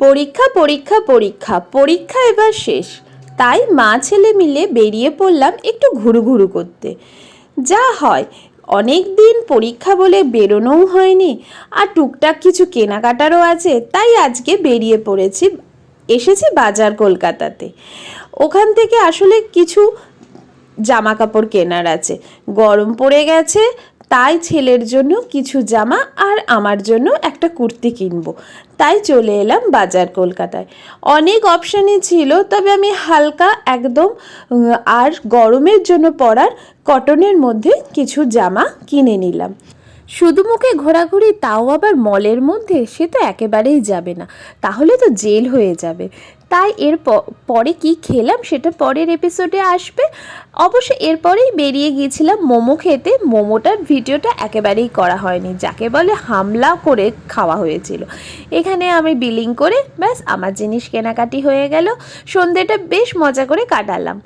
পরীক্ষা পরীক্ষা পরীক্ষা পরীক্ষা এবার শেষ। তাই মা ছেলে মিলে বেরিয়ে পড়লাম একটু ঘুরু ঘুরু করতে। যা হয়, অনেক দিন পরীক্ষা বলে বেরোনোও হয়নি আর টুকটাক কিছু কেনাকাটারও আছে, তাই আজকে বেরিয়ে পড়েছি, এসেছি বাজার কলকাতাতে। ওখান থেকে আসলে কিছু জামা কাপড় কেনার আছে। গরম পড়ে গেছে তাই ছেলের জন্য কিছু জামা আর আমার জন্য একটা কুর্তি কিনবো। তাই চলে এলাম বাজার কলকাতায়। অনেক অপশানই ছিল, তবে আমি হালকা একদম আর গরমের জন্য পরার কটনের মধ্যে কিছু জামা কিনে নিলাম। শুধু মুখে ঘোরাঘুরি, তাও আবার মলের মধ্যে? সে তো একেবারেই যাবে না। তাহলে তো জেল হয়ে যাবে। তাই এর পরে কি খেলাম সেটা পরের এপিসোডে আসবে। অবশ্য এরপরেই বেরিয়ে গিয়েছিলাম মোমো খেতে। মোমোটার ভিডিওটা একেবারেই করা হয়নি। যাকে বলে হামলা করে খাওয়া হয়েছিল। এখানে আমি বিলিং করে ব্যাস আমার জিনিস কেনাকাটি হয়ে গেল। সন্ধেটা বেশ মজা করে কাটালাম।